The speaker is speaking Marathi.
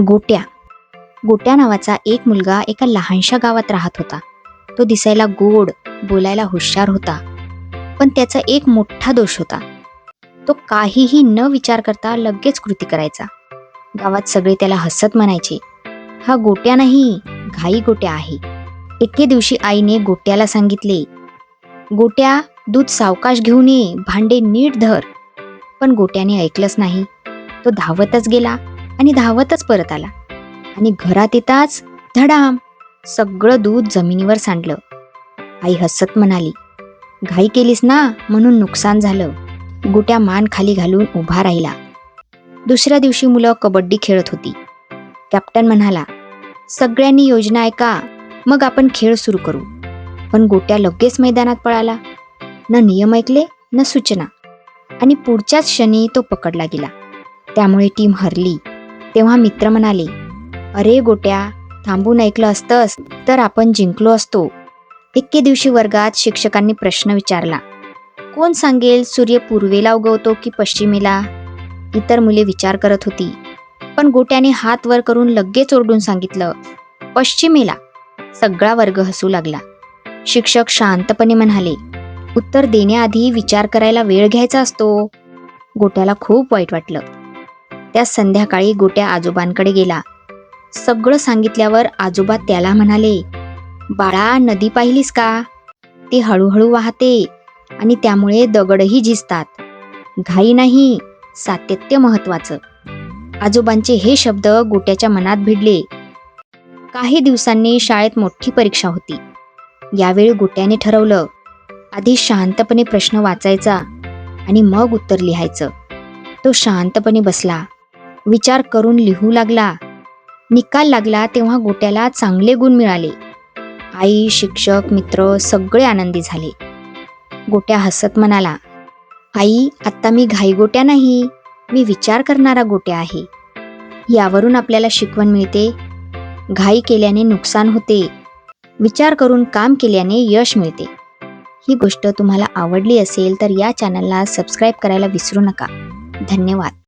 गोट्या. गोट्या नावाचा एक मुलगा एका लहानशा गावात राहत होता. तो दिसायला गोड बोलायला हुशार होता. पण त्याचा एक मोठा दोष होता. तो काहीही न विचार करता लगेच कृती करायचा. गावात सगळे त्याला हसत म्हणायचे हा गोट्या नाही घाई गोट्या आहे. एके दिवशी आईने गोट्याला सांगितले गोट्या दूध सावकाश घेऊन ये भांडे नीट धर. पण गोट्याने ऐकलंच नाही. तो धावतच गेला. आणि धावतच परत आला. आणि घरात येताच धडाम सगळं दूध जमिनीवर सांडलं. आई हसत म्हणाली घाई केलीस ना म्हणून नुकसान झालं. गोट्या मान खाली घालून उभा राहिला. दुसऱ्या दिवशी मुलं कबड्डी खेळत होती. कॅप्टन म्हणाला सगळ्यांनी योजना ऐका मग आपण खेळ सुरू करू. पण गोट्या लगेच मैदानात पळाला. न नियम ऐकले न सूचना. आणि पुढच्याच क्षणी तो पकडला गेला. त्यामुळे टीम हरली. तेव्हा मित्र म्हणाले अरे गोट्या थांबून ऐकलं असतंस तर आपण जिंकलो असतो. एके दिवशी वर्गात शिक्षकांनी प्रश्न विचारला कोण सांगेल सूर्य पूर्वेला उगवतो की पश्चिमेला? इतर मुले विचार करत होती पण गोट्याने हात वर करून लगेच ओरडून सांगितलं पश्चिमेला. सगळा वर्ग हसू लागला. शिक्षक शांतपणे म्हणाले उत्तर देण्याआधी विचार करायला वेळ घ्यायचा असतो. गोट्याला खूप वाईट वाटलं. त्या संध्याकाळी गोट्या आजोबांकडे गेला. सगळं सांगितल्यावर आजोबा त्याला म्हणाले बाळा नदी पाहिलीस का? ती हळूहळू वाहते आणि त्यामुळे दगडही झिजतात. घाई नाही सातत्य महत्वाचं आजोबांचे हे शब्द गोट्याच्या मनात भिडले. काही दिवसांनी शाळेत मोठी परीक्षा होती. यावेळी गोट्याने ठरवलं आधी शांतपणे प्रश्न वाचायचा आणि मग उत्तर लिहायचं. तो शांतपणे बसला. विचार करून लिहू लागला. निकाल लागला तेव्हा गोट्याला चांगले गुण मिळाले. आई शिक्षक मित्र सगळे आनंदी झाले. गोट्या हसत म्हणाला आई आत्ता मी घाई गोट्या नाही. मी विचार करणारा गोट्या आहे. यावरून आपल्याला शिकवण मिळते. घाई केल्याने नुकसान होते. विचार करून काम केल्याने यश मिळते. ही गोष्ट तुम्हाला आवडली असेल तर या चॅनलला सबस्क्राईब करायला विसरू नका. धन्यवाद.